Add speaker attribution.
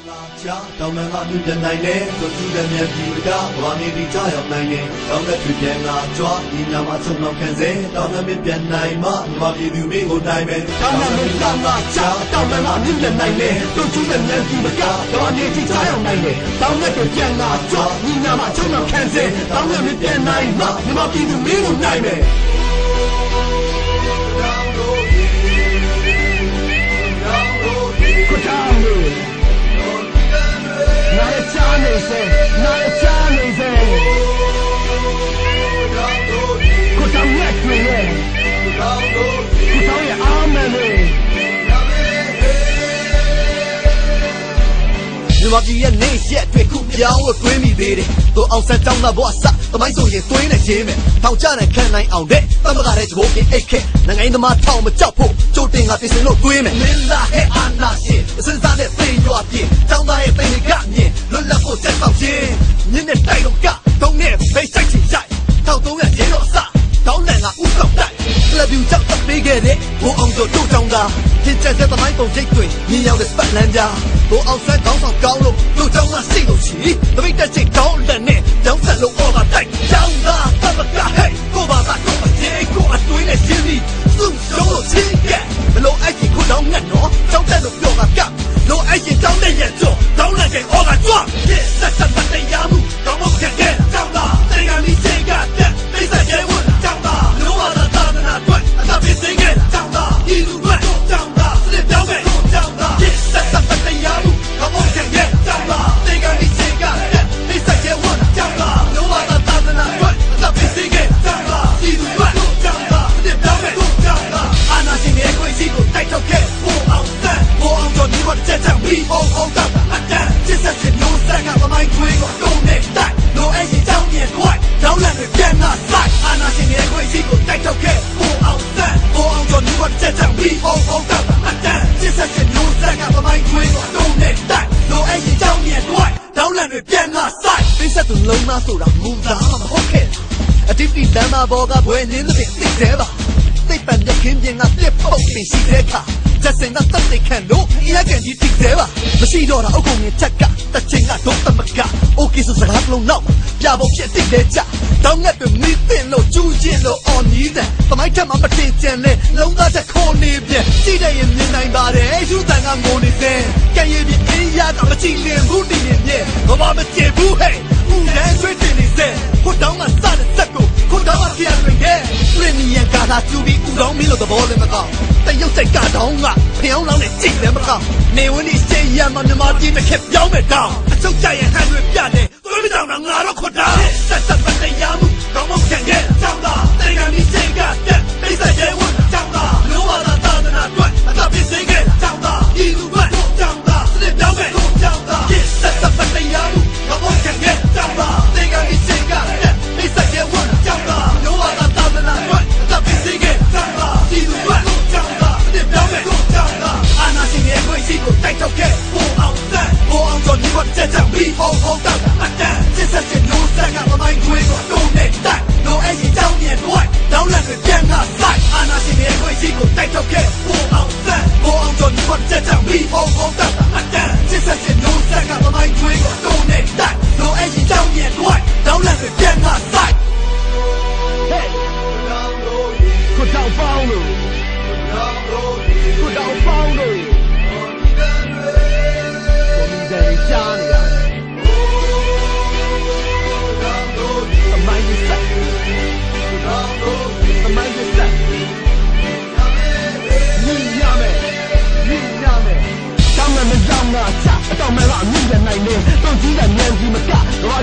Speaker 1: တောင်မန်ကမြင်နိုင်တယ်ကိုကျူတဲ့မြတ်ကြီးကဘာနေဒီကြောက်ရောက်နိုင်တယ်တောင်ကပြပြန်လာကြွားဒီညမှာဆုံးလောက်ခံစေတောင်ကမြပြန်နိုင်မှဒီမှာပြည်သူမင်းကိုနိုင်မယ်
Speaker 2: တောင်းမင်းတောင်းလာချတောင်းမင်းကမြင့်မြတ်နိုင်တယ်တို့ကျူးတဲ့ဉာဏ်ကြီးမကတော့နေကြချားရောက်နိုင်တယ်တောင်းနဲ့ပြန်လာကြွညီနာမှာချုံတော့ခံစေတောင်းနဲ့ပြန်နိုင်မှဒီမှာပြည်သူမင်းကိုနိုင်မယ် မြ
Speaker 1: န်မာပြည်ရဲ့နေရက်တွေခုပြောင်းလို့တွင်းမိသေးတယ်။သူအောင်ဆက်ကြောင်းသားဘဝစသမိုင်းဆိုရင်တွင်းနဲ့ချင်းမယ်။ထောင်ချနဲ့ခံနိုင်အောင်တဲ့တမကတဲ့ဂျဘိုးကအိတ်ခဲနိုင်ငံသမားထောင်မကြောက်ဖို့ကြိုတင်ကပြင်ဆင်လို့တွင်းမယ်။မင်းလာဟဲ့အာနာရှင်အစစနဲ့သိရွာပြင်းကြောင်းသားရဲ့သိနေကမြင်လွတ်လပ်ဖို့စက်ဆောင်ခြင်းမြင်းနဲ့တိုက်တော့ကတုံးနဲ့ဖိတ်ဆိုင်ချင်ဆိုင်ထောက်သုံးရရေတော့စတောင်းလန်ကဥကောက်တိုက်လက်ပြူကြောက်တပေးခဲ့တဲ့ဘိုးအောင်တို့တို့ကြောင်းသားပြင်ချက်တဲ့သမိုင်းပုံရိပ်တွေမြင်ရောက်တဲ့စပတ်လန်းကြား ဘိုးအောင်ဆက်ကောင်းဆောင်ကောင်းလို့တို့ကြောင်းကစိတ်လို့ချီတပိတ်တက်ချိတ်ကောင်းလက်နဲ့ကြောင်းဆက်လို့အော်ကတိုက် ဆက်သူလုံးသားဆိုတာမူသားမဟုတ်ခဲ့အတိတ်တမ်းမှာဘောကဘွယ်နင်းတဲ့သိတဲ့ပါ သိပ္ပံရခင်းပြင်ကပြစ်ပုတ်ပြီးရှိတဲ့အခါချက်စင်ကတက်သိခံလို့အရကန်ကြီးတိသေးပါမရှိတော့တာအုတ်ကုန်ရဲ့ချက်ကတချင်ကတော့တမကโอเคဆိုစကားလုံးတော့ပြဖို့ဖြစ်တိတဲ့ကြတောင်းငက်တွေမိတင်လို့ကျူးချင်းလို့အော်နီးတယ်သမိုင်းထက်မှမတင်ကြံလဲလုံးသားချက်ခေါ်နေပြန်ကြည့်တဲ့ရင်မြင်နိုင်ပါတယ်ယူတန်ကငိုနေစဲကံရည်ပြီးအင်းရကမကြည့်လင်ဘူးတည်နေမြဲဘာမှမကြည့်ဘူးဟဲ့ သဘောလည်းမကောင်းတရုတ်စိတ်ကတောင်းကဖျောင်းလောင်းနဲ့ကြည့်လည်းမကောင်းနေဝင်းဒီစေရမမြမကြီးတစ်ခက်ပြောင်းမဲ့တောင်းအချုပ်ကြရဲ့ဟန်တွေပြတယ်သွေးမတောင်းတော့ငါတော့ခွတ် တိုက်ထုတ်ခဲ့ဘိုးအောင်ဆန်းဘိုးအောင်ကျော်ဒီကချက်ချက်ပြီးဟောဟောတောင်းအတန်စစ်ဆက်စစ်လို့ဆက်ကမမိုင်းခွေးကိုတုံးနေတိုက်တော့အဲ့ဒီတောင်းမြန်တော့တောင်းလက်တွေပြန်လာဆိုင်အာနာရှင်ရဲ့ကိုယ်ရှိကိုတိုက်ထုတ်ခဲ့ဘိုးအောင်ဆန်းဘိုးအောင်ကျော်ဒီကချက်ချက်ပြီး ရှားနေတာသမိုင်းရဲ့ဆက်သမိုင်းရဲ့ဆက်မြင်ရမယ်မြင်ရမယ်တောင်းမမကြောင်းတာချအတော်မလားမြင်
Speaker 2: ရနိုင်တယ်တော့ကြီးတဲ့ဉာဏ်ကြီးမကတော့